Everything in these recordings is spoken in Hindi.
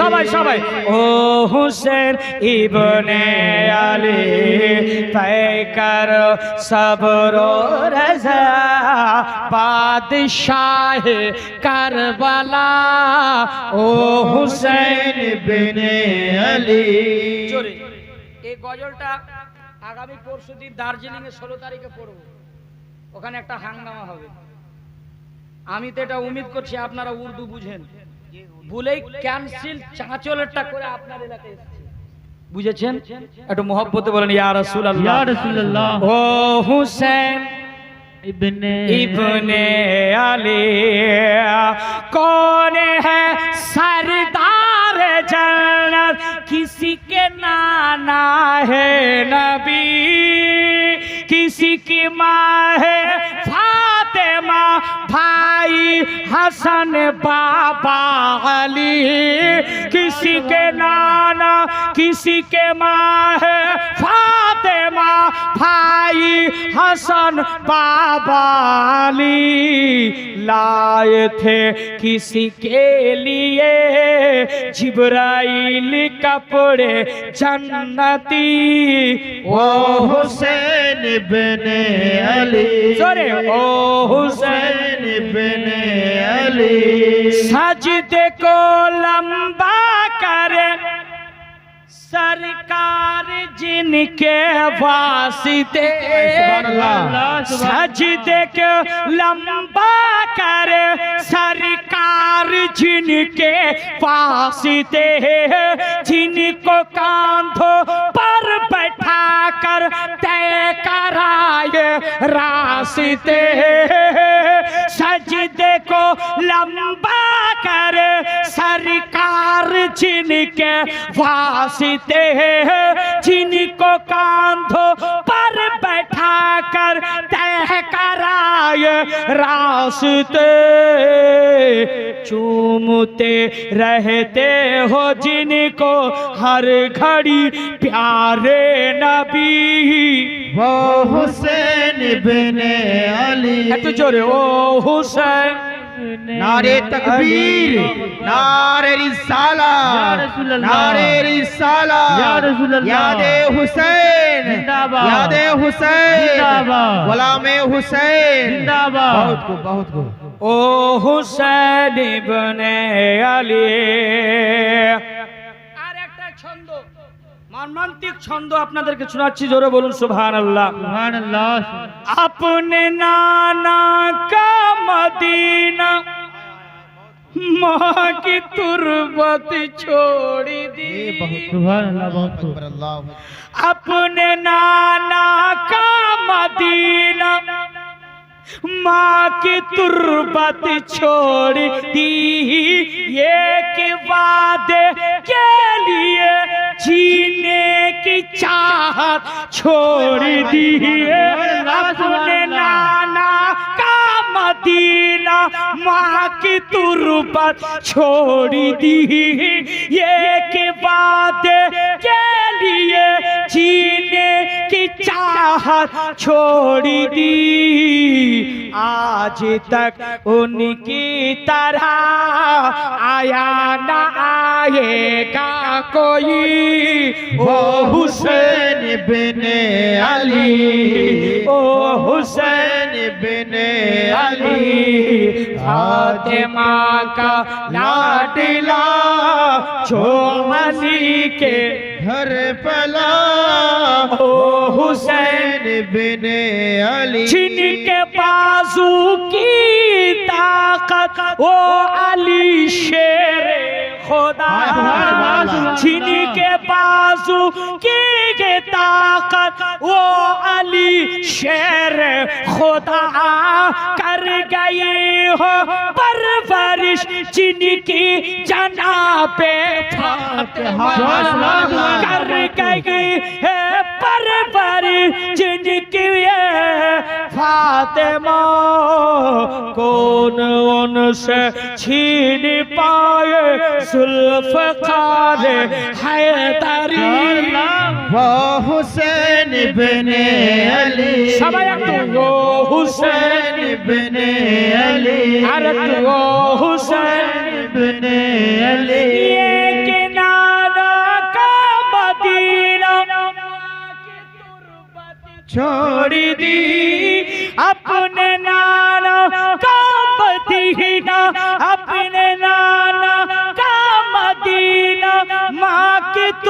সবাই সবাই। ও হুসেন ইবনে আলী, পাইকার সবর রাজা, বাদশাহ কারবালা। ও হুসেন বিনে আলী। এই গজলটা আগামী পরশু দিন দার্জিলিং এ ষোলো তারিখে পড়ব। ওখানে একটা হাঙ্গামা হবে। আমি তো এটা উমিদ করছি আপনারা উর্দু বুঝেন। ভুলেই ক্যান্সেল চাঁচলেরটা করে আপনার এলাকায় এসেছে বুঝেছেন একটু মহব্বতে বলেন ইয়া রাসূলুল্লাহ ইয়া রাসূলুল্লাহ ও হুসেন ইবনে इब्ने अली कौन है सरदार जन्नत किसी के नाना है नबी किसी की माँ है हसन बाबा अली। किसी के नाना, किसी के माँ है। फातिमा भाई हसन बाबा अली। लाए थे किसी के लिए जिब्राइल कपड़े जन्नती। ओ हुसैन बिन अली। ओ हुसैन बिन अली। सजदे को लंबा करे। सरकार जिनके वास्ते। सजदे को लंबा करे। सरकार जिनके वासिते। जिनको कांधो पर बैठा कर तय कराए रास्ते। सजदे को लंबा कर सरकार जिनके वास्ते जिनको कांधों पर बैठा कर तय कराए रास्ते। चूमते रहते हो जिनको हर घड़ी प्यारे नबी। ओ हुसैन बिन अली। हट जोरे ओ हुसैन नारे तकबीर नारे रिसाला नारे रिसाला। या रसूल अल्लाह यादे हुसैन जिंदाबाद। यादे हुसैन जिंदाबाद। गुलाम हुसैन। जिंदाबाद। बहुत को बहुत को ओ हुसैन बिन अली। মর্মান্তিক ছন্দ আপনাদেরকে শোনাচ্ছি জোরে বলুন সুবহানাল্লাহ সুবহানাল্লাহ अपने नाना का मदीना माँ की तुरबत छोड़ दी সুবহানাল্লাহ বহুত খুব। अकबर अल्लाह अपने नाना का मदीना माँ की तुरबत छोड़ दी ये के वादे के लिए जीने की चाहत छोड़ दी अपने नाना का मदीना, माँ की तुरबत छोड़ दी। ये के बाद की चाहत छोड़ी दी। आज तक उनकी तरह आया न आएगा कोई। ओ हुसैन इब्ने अली, ओ हुसैन बिन अली, फातिमा का लाडला छोमनी के घर पला ओ हुसैन हुसैन इब्ने अली जिनके बाजू की ताकत वो अली शेर खुदा जिनके बाजू की के ताकत वो अली शेर खुदा कर गए हो परवरिश जिनकी जनाबे फातिमा कर गई है परवरिश जिनकी ये फातिमा कौन उनसे छीन पाए जुल्फकार हैदरी हुसैन बिने अली। सबाई वो हुसैन बने अली। अरत वो हुसैन। बने अली। ये किनारा का मदीना। छोड़ दी अपने नाना का मदीना। अपने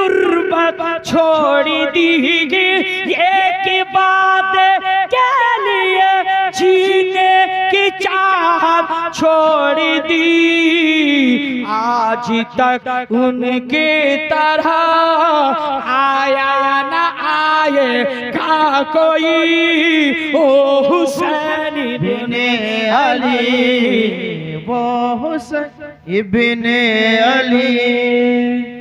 गुर्बत छोड़ी दी दीगी एक बात के लिए, जीने की चाह छोड़ दी। आज तक उनके तरह आया न आए का कोई। ओ हुसैन इब्ने अली, वो हुसैन इब्ने अली।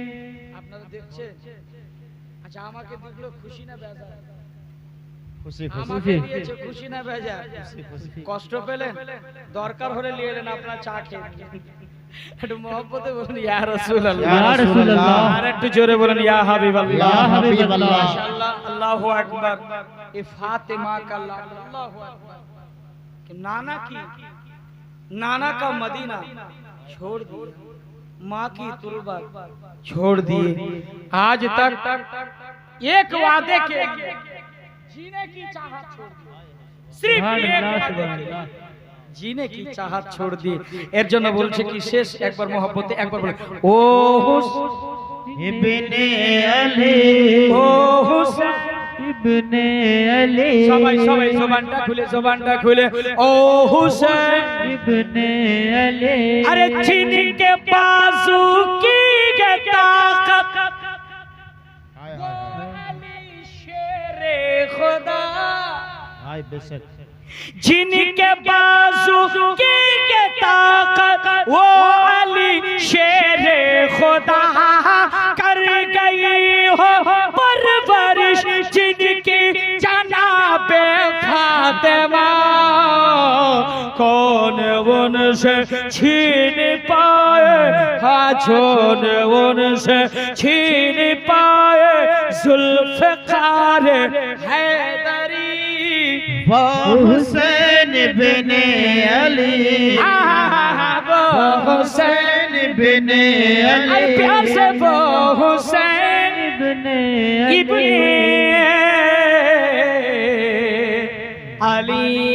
আচ্ছা আমাকে দেখলো খুশি না বেজার খুশি আমাকে দিয়েছে খুশি না বেজার কষ্ট পেলেন দরকার হলে নিয়ে এলেন আপনার চা খেয়ে একটু মহব্বতে বলুন ইয়া রাসূলুল্লাহ ইয়া রাসূলুল্লাহ আর একটু জোরে বলুন ইয়া হাবিবাল্লাহ ইয়া হাবিবাল্লাহ। মাশাআল্লাহ আল্লাহু আকবার এ ফাতেমা का लाल अल्लाहु अकबर कि नाना की नाना का मदीना छोड़ दिया माँ की तुरबत छोड़ दिए आज तक एक वादे के लिए जीने की चाहत छोड़ दी सिर्फ সুবহান एक আল্লাহ वादे সুবহান के लिए। আল্লাহ জিনে কি চাহাত ছোড় দিয়ে এর জন্য বলছে কি শেষ একবার মহব্বতে একবার বলে ও হুস- ইবনে আলী ও হুসেন ইবনে আলী সবাই সবাই জবানটা খুলে জবানটা খুলে ও হুসেন ইবনে আলী अरे जिनके बाजू की ये ताकत হায় आए जिनके बाजू की के ताकत वो अली शेर खुदा कर गई हो। परवरिश जिनके जिनकी जनाबे फातिमा कौन उनसे छीन पाए? हाथों उनसे छीन पाए? जुल्फ़ कार है হুসেন বিনে আলী। হুসেন বিনে আলী। প্যার সে হুসেন বিনে ইবনে আলী।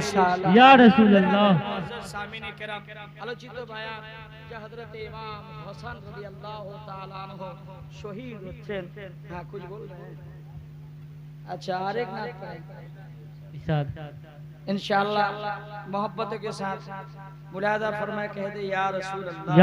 इंशाल्लाह। अच्छा मोहब्बत के साथ। मुलादा फरमाए कह दे या रसूल अल्लाह